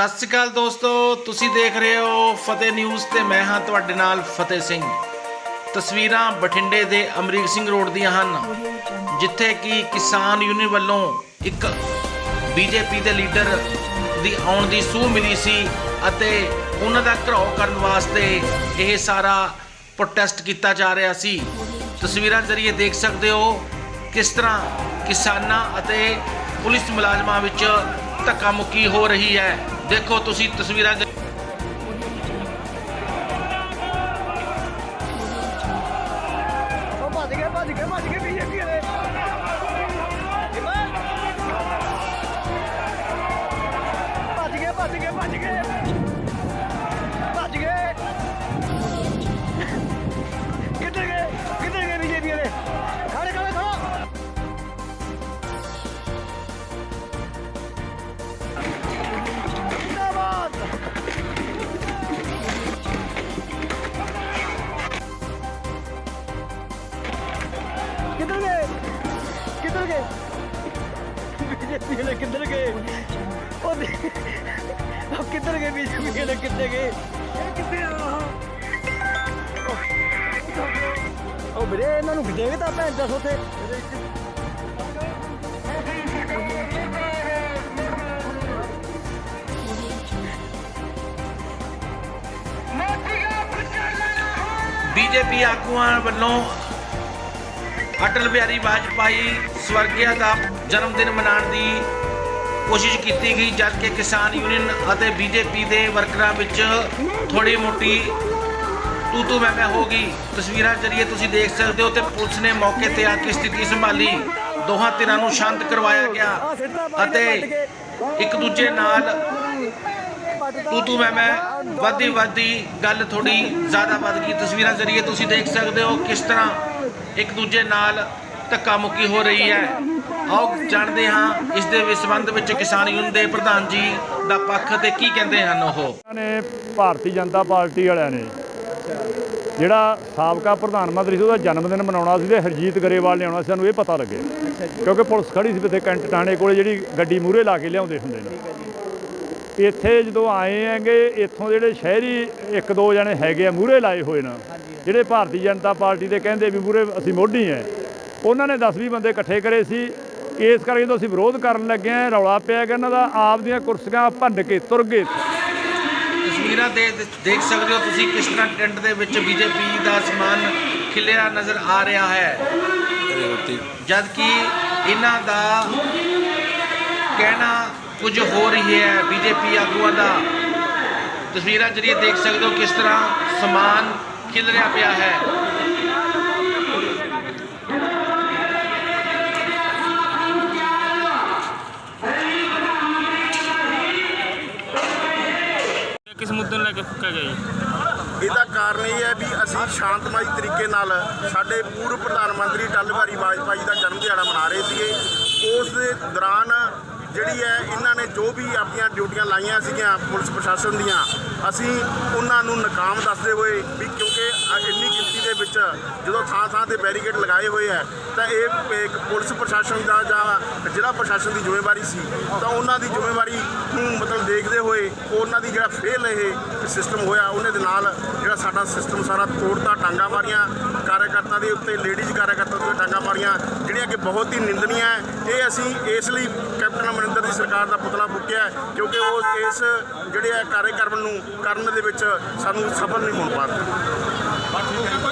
ਸਤਿ ਸ਼੍ਰੀ ਅਕਾਲ ਦੋਸਤੋ, ਤੁਸੀਂ ਦੇਖ ਰਹੇ ਹੋ ਫਤਿਹ ਨਿਊਜ਼ ਤੇ ਮੈਂ ਹਾਂ ਤੁਹਾਡੇ ਨਾਲ ਫਤਿਹ ਸਿੰਘ। ਤਸਵੀਰਾਂ ਬਠਿੰਡੇ ਦੇ ਅਮਰੀਕ ਸਿੰਘ ਰੋਡ ਦੀਆਂ ਹਨ, ਜਿੱਥੇ ਕਿ ਕਿਸਾਨ ਯੂਨੀਅਨ ਵੱਲੋਂ ਇੱਕ ਬੀਜੇਪੀ ਦੇ ਲੀਡਰ ਦੀ ਆਉਣ ਦੀ ਸੂਹ ਮਿਲੀ ਸੀ ਅਤੇ ਉਹਨਾਂ ਦਾ ਘਰਾਓ ਕਰਨ ਵਾਸਤੇ ਇਹ ਸਾਰਾ ਪ੍ਰੋਟੈਸਟ ਕੀਤਾ ਜਾ ਰਿਹਾ ਸੀ। ਤਸਵੀਰਾਂ ਜ਼ਰੀਏ ਦੇਖ ਸਕਦੇ ਹੋ ਕਿਸ ਤਰ੍ਹਾਂ ਕਿਸਾਨਾਂ ਅਤੇ ਪੁਲਿਸ ਮੁਲਾਜ਼ਮਾਂ ਵਿੱਚ ਕੰਮ ਮੁੱਕੀ ਹੋ ਰਹੀ ਹੈ? ਦੇਖੋ ਤੁਸੀਂ ਤਸਵੀਰਾਂ ਦੇ ਭੱਜ ਗਏ ਭੱਜ ਗਏ ਭੱਜ ਗਏ ਬੀਜੇਪੀ ਵਾਲੇ ਭੱਜ ਗਏ ਭੱਜ ਗਏ ਭੱਜ ਗਏ। ਕਿੱਧਰ ਗਏ? ਕਿੱਧਰ ਗਏ? ਬੀਜੇਪੀ ਵਾਲੇ ਕਿੱਧਰ ਗਏ? ਉਹ ਦੇ- ਉਹ ਕਿੱਧਰ ਗਏ ਬੀਜੇਪੀ ਵਾਲੇ? ਕਿੱਥੇ ਗਏ? ਇਹ ਕਿੱਥੇ ਆ ਉਹ? ਵੀਰੇ ਇਹਨਾਂ ਨੂੰ ਦੇ ਤਾਂ ਭੈਣ ਦੱਸ ਉੱਥੇ? ਬੀਜੇਪੀ ਆਗੂਆਂ ਵੱਲੋਂ ਅਟਲ ਬਿਹਾਰੀ ਵਾਜਪਾਈ ਸਵਰਗਿਆ ਦਾ ਜਨਮ ਦਿਨ ਮਨਾਉਣ ਦੀ ਕੋਸ਼ਿਸ਼ ਕੀਤੀ ਗਈ, ਜਦ ਕਿ ਕਿਸਾਨ ਯੂਨੀਅਨ ਅਤੇ ਬੀਜੇਪੀ ਦੇ ਵਰਕਰਾਂ ਵਿੱਚ ਥੋੜੀ ਮੋਟੀ ਤੂ ਤੂ ਮੈਂ ਮੈਂ ਹੋ ਗਈ। ਤਸਵੀਰਾਂ ਜ਼ਰੀਏ ਤੁਸੀਂ ਦੇਖ ਸਕਦੇ ਹੋ ਤੇ ਪੁਲਿਸ ਨੇ ਮੌਕੇ ਤੇ ਆ ਕੇ ਸਥਿਤੀ ਸੰਭਾਲੀ। ਦੋਹਾਂ ਧਿਰਾਂ ਨੂੰ ਸ਼ਾਂਤ ਕਰਵਾਇਆ ਗਿਆ ਅਤੇ ਇੱਕ ਦੂਜੇ ਨਾਲ ਤੂੰ ਤੂੰ ਮੈਂ ਮੈਂ ਵੱਧਦੀ ਵੱਧਦੀ ਗੱਲ ਥੋੜੀ ਜ਼ਿਆਦਾ ਵੱਧ ਗਈ। ਤਸਵੀਰਾਂ ਜ਼ਰੀਏ ਤੁਸੀਂ ਦੇਖ ਸਕਦੇ ਹੋ ਕਿਸ ਤਰ੍ਹਾਂ ਇੱਕ ਦੂਜੇ ਨਾਲ ਧੱਕਾ ਮੁੱਕੀ ਹੋ ਰਹੀ ਹੈ। ਆਓ ਜਾਣਦੇ ਹਾਂ ਇਸ ਦੇ ਵਿੱਚ ਸੰਬੰਧ ਵਿੱਚ ਕਿਸਾਨ ਯੂਨੀਅਨ ਦੇ ਪ੍ਰਧਾਨ ਜੀ ਦਾ ਪੱਖ ਤੇ ਕੀ ਕਹਿੰਦੇ ਹਨ ਉਹ। ਨੇ ਭਾਰਤੀ ਜਨਤਾ ਪਾਰਟੀ ਵਾਲਿਆਂ ਨੇ ਜਿਹੜਾ ਸਾਬਕਾ ਪ੍ਰਧਾਨ ਮੰਤਰੀ ਸੀ, ਉਹਦਾ ਜਨਮ ਦਿਨ ਮਨਾਉਣਾ ਸੀ ਤੇ ਹਰਜੀਤ ਗਰੇਵਾਲ ਨੇ ਆਉਣਾ ਸੀ, ਸਾਨੂੰ ਇਹ ਪਤਾ ਲੱਗੇ। ਕਿਉਂਕਿ ਪੁਲਿਸ ਖੜੀ ਸੀ ਇੱਥੇ ਕੈਂਟ ਟਾਣੇ ਕੋਲੇ ਜਿਹੜੀ ਗੱਡੀ ਮੂਹਰੇ ਲਾ ਕੇ ਲਿਆਉਂਦੇ ਹੁੰਦੇ ਨੇ। ਇੱਥੇ ਜਦੋਂ ਆਏ ਹੈਗੇ, ਇੱਥੋਂ ਜਿਹੜੇ ਸ਼ਹਿਰੀ ਇੱਕ ਦੋ ਜਣੇ ਹੈਗੇ ਆ, ਮੂਹਰੇ ਲਾਏ ਹੋਏ ਨਾ ਜਿਹੜੇ ਭਾਰਤੀ ਜਨਤਾ ਪਾਰਟੀ ਦੇ ਕਹਿੰਦੇ ਵੀ ਮੂਹਰੇ ਅਸੀਂ ਮੋਢੀ ਐ, ਉਹਨਾਂ ਨੇ 10-20 ਬੰਦੇ ਇਕੱਠੇ ਕਰੇ ਸੀ। ਇਸ ਕਰਕੇ ਜਦੋਂ ਅਸੀਂ ਵਿਰੋਧ ਕਰਨ ਲੱਗੇ ਆ, ਰੌਲਾ ਪਿਆ ਕਿ ਇਹਨਾਂ ਦਾ, ਆਪ ਦੀਆਂ ਕੁਰਸੀਆਂ ਭੰਨ ਕੇ ਤੁਰ ਗਏ। ਤਸਵੀਰਾਂ ਦੇ ਦੇਖ ਸਕਦੇ ਹੋ ਤੁਸੀਂ ਕਿਸ ਤਰ੍ਹਾਂ ਟੈਂਟ ਦੇ ਵਿੱਚ ਬੀਜੇਪੀ ਦਾ ਸਮਾਨ ਖਿਲਿਆ ਨਜ਼ਰ ਆ ਰਿਹਾ ਹੈ। ਜਦ ਕਿ ਇਹਨਾਂ ਦਾ ਕਹਿਣਾ ਕੁਝ ਹੋ ਰਹੀ ਹੈ ਬੀਜੇਪੀ ਆਗੂਆਂ ਦਾ। ਤਸਵੀਰਾਂ ਜਰੀਏ ਦੇਖ ਸਕਦੇ ਹੋ ਕਿਸ ਤਰ੍ਹਾਂ ਸਮਾਨ ਖਿਲ ਰਿਹਾ ਪਿਆ ਹੈ। ਕਿਸ ਮੁੱਦੇ ਨੂੰ ਲੈ ਕੇ ਫੁੱਕਿਆ ਗਿਆ ਜੀ? ਇਹਦਾ ਕਾਰਨ ਇਹ ਹੈ ਵੀ ਅਸੀਂ ਸ਼ਾਂਤਮਈ ਤਰੀਕੇ ਨਾਲ ਸਾਡੇ ਪੂਰਵ ਪ੍ਰਧਾਨ ਮੰਤਰੀ ਅਟਲ ਬਿਹਾਰੀ ਵਾਜਪਾਈ ਦਾ ਜਨਮ ਦਿਹਾੜਾ ਮਨਾ ਰਹੇ ਸੀਗੇ। ਉਸ ਦੇ ਦੌਰਾਨ ਜਿਹੜੀ ਹੈ, ਇਹਨਾਂ ਨੇ ਜੋ ਵੀ ਆਪਣੀਆਂ ਡਿਊਟੀਆਂ ਲਾਈਆਂ ਸੀਗੀਆਂ ਪੁਲਿਸ ਪ੍ਰਸ਼ਾਸਨ ਦੀਆਂ, ਅਸੀਂ ਉਹਨਾਂ ਨੂੰ ਨਾਕਾਮ ਦੱਸਦੇ ਹੋਏ ਵੀ ਕਿਉਂਕਿ ਇੰਨੀ ਗਿਣਤੀ ਦੇ ਵਿੱਚ ਜਦੋਂ ਥਾਂ ਥਾਂ ਤੇ ਬੈਰੀਕੇਡ ਲਗਾਏ ਹੋਏ ਹੈ, ਤਾਂ ਇਹ ਇੱਕ ਪੁਲਿਸ ਪ੍ਰਸ਼ਾਸਨ ਦਾ ਜਾਂ ਜ਼ਿਲ੍ਹਾ ਪ੍ਰਸ਼ਾਸਨ ਦੀ ਜ਼ਿੰਮੇਵਾਰੀ ਸੀ। ਤਾਂ ਉਹਨਾਂ ਦੀ ਜ਼ਿੰਮੇਵਾਰੀ ਨੂੰ ਮਤਲਬ ਦੇਖਦੇ ਹੋਏ ਉਹਨਾਂ ਦੀ ਜਿਹੜਾ ਫੇਲ ਇਹ ਸਿਸਟਮ ਹੋਇਆ ਉਹਨੇ ਦੇ ਨਾਲ ਜਿਹੜਾ ਸਾਡਾ ਸਿਸਟਮ ਸਾਰਾ ਤੋੜਤਾ, ਟਾਂਗਾ ਮਾਰੀਆਂ, ਕਾਰਜਕਰਤਾ ਦੇ ਉੱਤੇ ਲੇਡੀਜ਼ ਕਾਰਜਕਰਤਾ ਦੇ ਉੱਤੇ ਟਾਂਗਾ ਮਾਰੀਆਂ, ਜਿਹੜੀਆਂ ਕਿ ਬਹੁਤ ਹੀ ਨਿੰਦਨੀਆਂ ਹੈ, ਇਹ ਅਸੀਂ ਇਸ ਲਈ ਕੈਪਟਨ ਅਮਰਿੰਦਰ ਦੀ ਸਰਕਾਰ ਦਾ ਪੁਤਲਾ ਫੂਕਿਆ ਕਿਉਂਕਿ ਉਹ ਇਸ ਜਿਹੜੇ ਆ ਕਾਰਜਕਰਮ ਨੂੰ ਕਰਨ ਦੇ ਵਿੱਚ ਸਾਨੂੰ ਸਫਲ ਨਹੀਂ ਹੋਣ ਪਾ ਰਹੇ